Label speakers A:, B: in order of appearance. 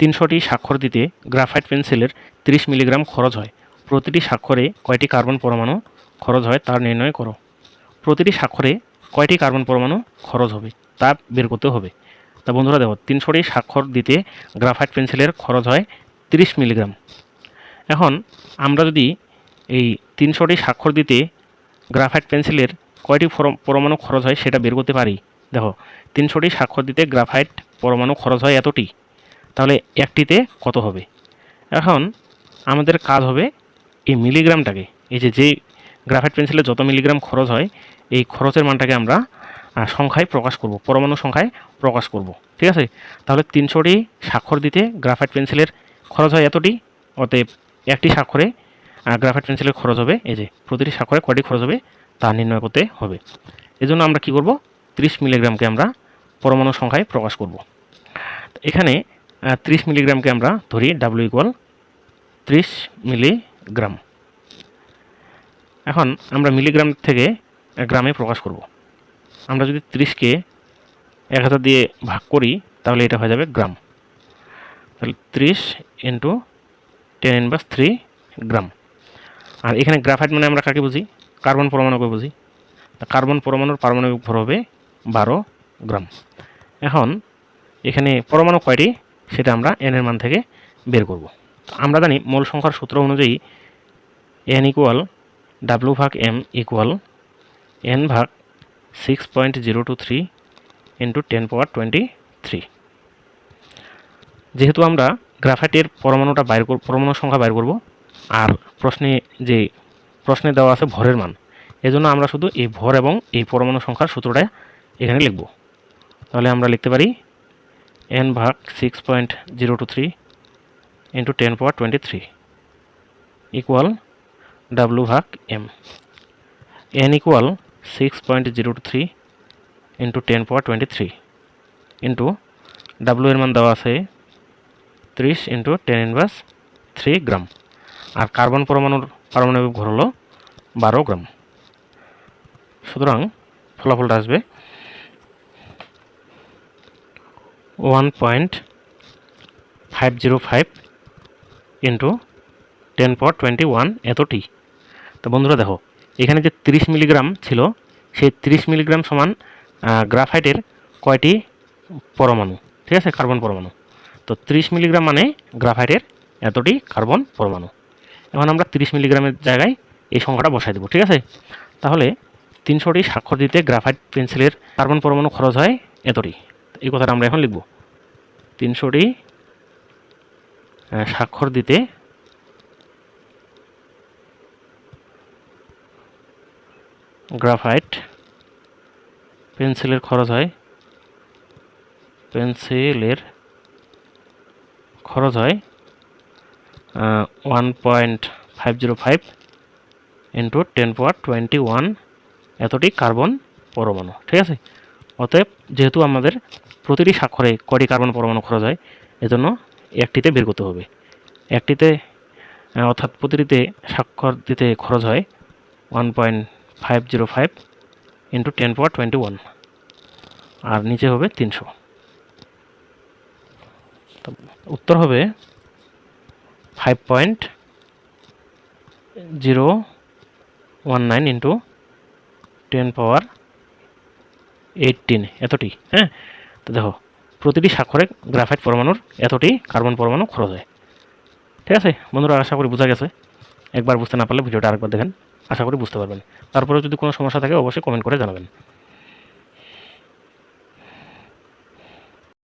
A: তিনশোটি স্বাক্ষর দিতে গ্রাফাইট পেন্সিলের তিরিশ মিলিগ্রাম খরচ হয়। প্রতিটি স্বাক্ষরে কয়টি কার্বন পরমাণু খরচ হয় তা নির্ণয় করো। প্রতিটি স্বাক্ষরে কয়টি কার্বন পরমাণু খরচ হবে তা বের করতে হবে। তা বন্ধুরা দেখো, তিনশোটি স্বাক্ষর দিতে গ্রাফাইট পেন্সিলের খরচ হয় তিরিশ মিলিগ্রাম। এখন আমরা যদি এই তিনশোটি স্বাক্ষর দিতে গ্রাফাইট পেন্সিলের কয়টি পরমাণু খরচ হয় সেটা বের করতে পারি? দেখো, তিনশোটি স্বাক্ষর দিতে গ্রাফাইট পরমাণু খরচ হয় এতটি। তাহলে একটিতে কত হবে? এখন আমাদের কাজ হবে এই মিলিগ্রামটাকে, এই যে যেই গ্রাফাইট পেন্সিলে যত মিলিগ্রাম খরচ হয়, এই খরচের মানটাকে আমরা সংখ্যায় প্রকাশ করব, পরমাণু সংখ্যায় প্রকাশ করব, ঠিক আছে? তাহলে তিনশোটি স্বাক্ষর দিতে গ্রাফাইট পেন্সিলের খরচ হয় এতটি, অতএব একটি স্বাক্ষরে গ্রাফাইট পেন্সিলের খরচ হবে, এই যে, প্রতিটি স্বাক্ষরে কয়টি খরচ হবে, তা নির্ণয় করতে হবে। এজন্য আমরা কি করব? ত্রিশ মিলিগ্রামকে আমরা পরমাণু সংখ্যায় প্রকাশ করব। এখানে ত্রিশ মিলিগ্রামকে আমরা ধরি ডাব্লিউ ইকুয়াল ত্রিশ মিলিগ্রাম। এখন আমরা মিলিগ্রাম থেকে গ্রামে প্রকাশ করব। আমরা যদি ত্রিশকে এক হাজার দিয়ে ভাগ করি, তাহলে এটা হয়ে যাবে গ্রাম। তাহলে ত্রিশ into ten inverse three gram. আর এখানে গ্রাফাইট মানে আমরা কাকে বুঝি? কার্বন পরমাণুকে বুঝি। কার্বন পরমাণুর পারমাণবিক ভর হবে বারো গ্রাম। এখন এখানে পরমাণু কয়টি? সেটা আমরা এন এর মান থেকে বের করব। তো আমরা জানি মূল সংখ্যার সূত্র অনুযায়ী এন ইকুয়াল ডাব্লু ভাগ এম ইকুয়াল এন ভাগ six point zero two three into ten power twenty three যেহেতু আমরা গ্রাফাইটের পরমাণুটা বাইর পরমাণু সংখ্যা বাইর করব, আর প্রশ্নে যে প্রশ্নে দেওয়া আছে ভরের মান, এজন্য আমরা শুধু এই ভর এবং এই পরমাণু সংখ্যার সূত্রটা এখানে লিখব। তাহলে আমরা লিখতে পারি এন ভাগ six point zero two three into ten power twenty three equal W ভাগ M N equal six point zero two three into ten power twenty three into W এর মান দেওয়া আছে ত্রিশ into ten inverse three gram আর carbon পরমাণুর পারমাণবিক ভর হলো বারো গ্রাম সুতরাং ফলাফলটা আসবে one point five zero five into ten পর টোয়েন্টি ওয়ান এতটি তো বন্ধুরা দেখো, এখানে যে তিরিশ মিলিগ্রাম ছিল, সেই তিরিশ মিলিগ্রাম সমান গ্রাফাইটের কয়টি পরমাণু? ঠিক আছে? কার্বন পরমাণু। তো তিরিশ মিলিগ্রাম মানে গ্রাফাইটের এতটি কার্বন পরমাণু। এখন আমরা তিরিশ মিলিগ্রামের জায়গায় এই সংখ্যাটা বসাই দেবো, ঠিক আছে? তাহলে তিনশোটি স্বাক্ষর দিতে গ্রাফাইট পেন্সিলের কার্বন পরমাণু খরচ হয় এতটি। এই কথাটা আমরা এখন লিখব। তিনশোটি স্বাক্ষর দিতে গ্রাফাইট পেন্সিলের খরচ হয়, পেন্সিলের খরচ হয় one point five zero five into ten power twenty one এতটি কার্বন পরমাণু, ঠিক আছে? অতএব যেহেতু আমাদের প্রতিটি স্বাক্ষরে কয়টি কার্বন পরমাণু খরচ হয়? এজন্য একটিতে বের করতে হবে। একটিতে অর্থাৎ প্রতিটিতে স্বাক্ষর দিতে খরচ হয় one point five zero five into ten power twenty one আর নিচে হবে তিনশো। উত্তর হবে five point zero one nine into ten power eighteen এতটি হ্যাঁ? তো দেখো, প্রতিটি স্বাক্ষরে গ্রাফাইট পরমাণুর এতটি কার্বন পরমাণু খরচ হয়। ঠিক আছে? বন্ধুরা, আশা করি বোঝা গেছে। একবার বুঝতে না পারলে ভিডিওটা আরেকবার দেখেন। আশা করি বুঝতে পারবেন। তারপরে যদি কোনো সমস্যা থাকে, অবশ্যই কমেন্ট করে জানাবেন।